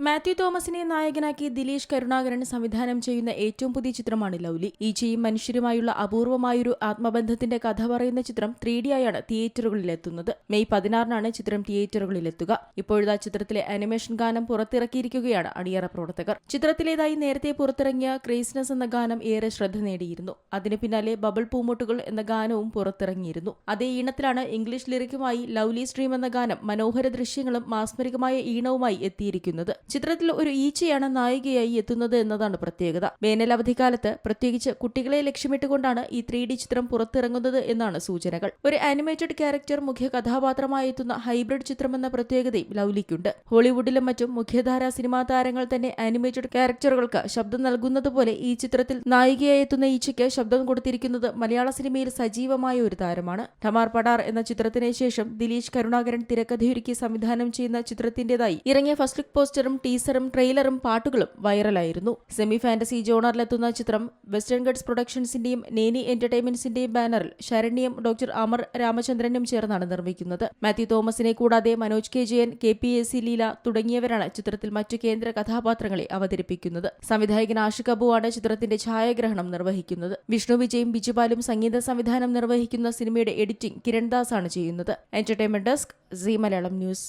മാത്യു തോമസിനെ നായകനാക്കി ദിലീഷ് കരുണാകരൻ സംവിധാനം ചെയ്യുന്ന ഏറ്റവും പുതിയ ചിത്രമാണ് ലൗലി. ഈച്ചയും മനുഷ്യരുമായുള്ള അപൂർവമായൊരു ആത്മബന്ധത്തിന്റെ കഥ പറയുന്ന ചിത്രം ത്രീ ഡി ആയാണ് തിയേറ്ററുകളിലെത്തുന്നത്. മെയ് പതിനാറിനാണ് ചിത്രം തിയേറ്ററുകളിലെത്തുക. ഇപ്പോഴത്തെ ചിത്രത്തിലെ അനിമേഷൻ ഗാനം പുറത്തിറക്കിയിരിക്കുകയാണ് അണിയറ പ്രവർത്തകർ. ചിത്രത്തിലേതായി നേരത്തെ പുറത്തിറങ്ങിയ ക്രേസ്നസ് എന്ന ഗാനം ഏറെ ശ്രദ്ധ നേടിയിരുന്നു. അതിന് പിന്നാലെ ബബിൾ പൂമോട്ടുകൾ എന്ന ഗാനവും പുറത്തിറങ്ങിയിരുന്നു. അതേ ഈണത്തിലാണ് ഇംഗ്ലീഷ് ലിറിക്കുമായി ലൗലി സ്ട്രീം എന്ന ഗാനം മനോഹര ദൃശ്യങ്ങളും മാസ്മരികമായ ഈണവുമായി എത്തിയിരിക്കുന്നത്. ചിത്രത്തിൽ ഒരു ഈച്ചയാണ് നായികയായി എത്തുന്നത് എന്നതാണ് പ്രത്യേകത. വേനൽ അവധിക്കാലത്ത് പ്രത്യേകിച്ച് കുട്ടികളെ ലക്ഷ്യമിട്ടുകൊണ്ടാണ് ഈ ത്രീ ഡി ചിത്രം പുറത്തിറങ്ങുന്നത് എന്നാണ് സൂചനകൾ. ഒരു ആനിമേറ്റഡ് ക്യാരക്ടർ മുഖ്യ കഥാപാത്രമായി എത്തുന്ന ഹൈബ്രിഡ് ചിത്രമെന്ന പ്രത്യേകതയും ലൗലിക്കുണ്ട്. ഹോളിവുഡിലും മറ്റും മുഖ്യധാരാ സിനിമാ താരങ്ങൾ തന്നെ ആനിമേറ്റഡ് ക്യാരക്ടറുകൾക്ക് ശബ്ദം നൽകുന്നത് പോലെ ഈ ചിത്രത്തിൽ നായികയായി എത്തുന്ന ഈച്ചയ്ക്ക് ശബ്ദം കൊടുത്തിരിക്കുന്നത് മലയാള സിനിമയിൽ സജീവമായ ഒരു താരമാണ്. ഠമാർ പടാർ എന്ന ചിത്രത്തിന് ശേഷം ദിലീഷ് കരുണാകരൻ തിരക്കഥയൊരുക്കി സംവിധാനം ചെയ്യുന്ന ചിത്രത്തിന്റേതായി ഇറങ്ങിയ ഫസ്റ്റ് ലുക്ക് പോസ്റ്ററും ടീസറും ട്രെയിലറും പാട്ടുകളും വൈറലായിരുന്നു. സെമി ഫാന്റസി ജോണറിലെത്തുന്ന ചിത്രം വെസ്റ്റേൺ ഗഡ്സ് പ്രൊഡക്ഷൻസിന്റെയും നേനി എന്റർടൈൻമെന്റ്സിന്റെയും ബാനറിൽ ശരണ്യം ഡോക്ടർ അമർ രാമചന്ദ്രനും ചേർന്നാണ് നിർമ്മിക്കുന്നത്. മാത്യു തോമസിനെ കൂടാതെ Manoj K Jayan K P S C Leela തുടങ്ങിയവരാണ് ചിത്രത്തിൽ മറ്റു കേന്ദ്ര കഥാപാത്രങ്ങളെ അവതരിപ്പിക്കുന്നത്. സംവിധായകൻ ആഷിഖ് അബുവാണ് ചിത്രത്തിന്റെ ഛായാഗ്രഹണം നിർവഹിക്കുന്നത്. വിഷ്ണു വിജയും ബിജുപാലും സംഗീത സംവിധാനം നിർവഹിക്കുന്ന സിനിമയുടെ എഡിറ്റിംഗ് കിരൺദാസ് ആണ് ചെയ്യുന്നത്. Entertainment desk Zee Malayalam news